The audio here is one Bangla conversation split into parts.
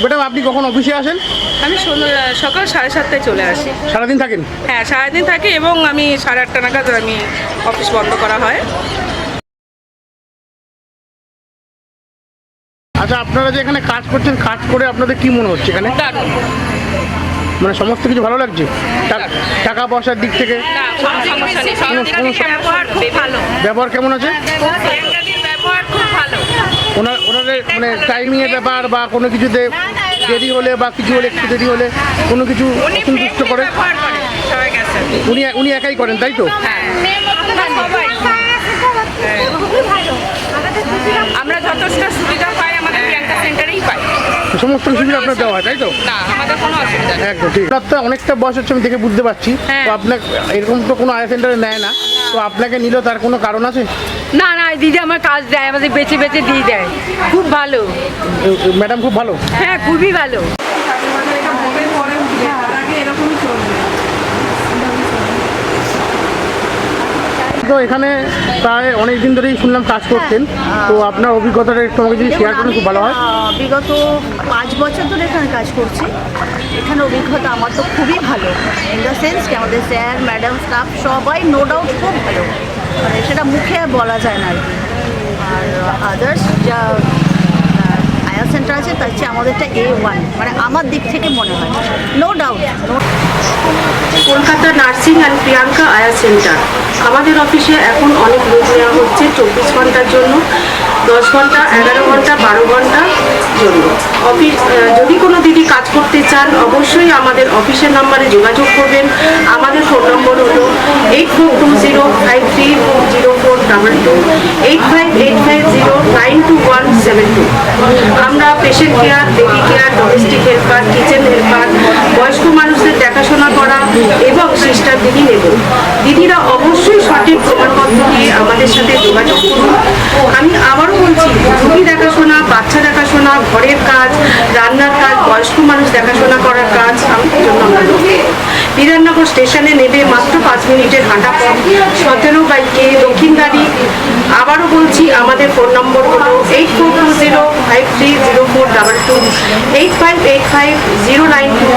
ম্যাডাম আপনি কখন অফিসে আসেন? আমি সকাল সাড়ে সাতটায় চলে আসি। সারাদিন থাকেন? হ্যাঁ সারাদিন থাকি এবং আমি সাড়ে আটটা নাগাদ আমি অফিস বন্ধ করা হয়। আচ্ছা আপনারা যে এখানে কাজ করছেন কাজ করে আপনাদের কি মনে হচ্ছে এখানে? মানে সমস্ত কিছু ভালো লাগছে? টাকা পয়সার দিক থেকে? ব্যবহার কেমন আছে? ব্যবহার খুব ভালো। মানে টাইমিংয়ের ব্যাপার বা কোনো কিছুতে দেরি হলে বা কিছু হলে একটু দেরি হলে কোনো কিছু অসন্তুষ্ট করে উনি উনি একাই করেন তাই তো? হ্যাঁ। আমরা যথেষ্ট সুবিধা পাই আমাদের প্রিয়াঙ্কা সেন্টারেই পাই। সমস্ত সুবিধা আপনার দেওয়া হয় তাই তো? না আমাদের কোনো অসুবিধা নেই। একদম ঠিক। আপনার অনেকটা বয়স হচ্ছে আমি দেখে বুঝতে পারছি। হ্যাঁ। তো আপনার এরকম তো কোনো আয়া সেন্টারে নেয় না। তো আপনাকে নিল তার কোনো কারণ আছে? না না দিদি আমার কাজ দেয় আমাদের বেছে বেছে দিয়ে দেয়। খুব ভালো। ম্যাডাম খুব ভালো? হ্যাঁ খুবই ভালো। তো এখানে প্রায় অনেক দিন ধরেই শুনলাম কাজ করছেন তো আপনার অভিজ্ঞতাটা একটু আমাকে যদি শেয়ার করেন খুব ভালো হয়। বিগত পাঁচ বছর ধরে এখানে কাজ করছি। এখানে অভিজ্ঞতা আমার তো খুবই ভালো। ইন দ্য সেন্স কি আমাদের স্যার ম্যাডাম স্টাফ সবাই নো ডাউট খুব ভালো। মানে সেটা মুখে বলা যায় না আর কি। আর আদার্স যা আয়া সেন্টার আছে, তার চেয়ে আমাদেরটা এ ওয়ান মানে আমার দিক থেকে মনে হয়। No doubt Kolkata nursing and Priyanka আয়া সেন্টার আমাদের অফিসে এখন অনেক লোক নেওয়া হচ্ছে চব্বিশ ঘণ্টার জন্য। দশ ঘণ্টা, এগারো ঘণ্টা, বারো ঘণ্টার জন্য। অফিস যদি কোনো চান অবশ্যই আমাদের অফিসের নাম্বারে যোগাযোগ করবেন। আমাদের ফোন নম্বর হলো eight four two zero five three zero four double two eight five eight five zero nine two one seven two আমরা patient care baby care domestic helper kitchen helper বয়স্ক মানুষদের দেখাশোনা করা এবং সিস্টার দিদি নেব। দিদিরা অবশ্যই সঠিক প্রমাণপত্র দিয়ে আমাদের সাথে যোগাযোগ করুন। আমি আবারও বলছি, রুগী দেখাশোনা, বাচ্চা দেখাশোনা, ঘরের কাজ, রান্নার বয়স্ক মানুষ দেখাশোনা করার কাজ জন্য বিধাননগর স্টেশনে নেবে মাত্র পাঁচ মিনিটের হাঁটা পথ। সতেরো বাইকে দক্ষিণ গাড়ি। আবারও বলছি, আমাদের ফোন নম্বর হলো eight four two zero five three zero four double two eight five eight five zero nine two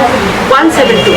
one seven two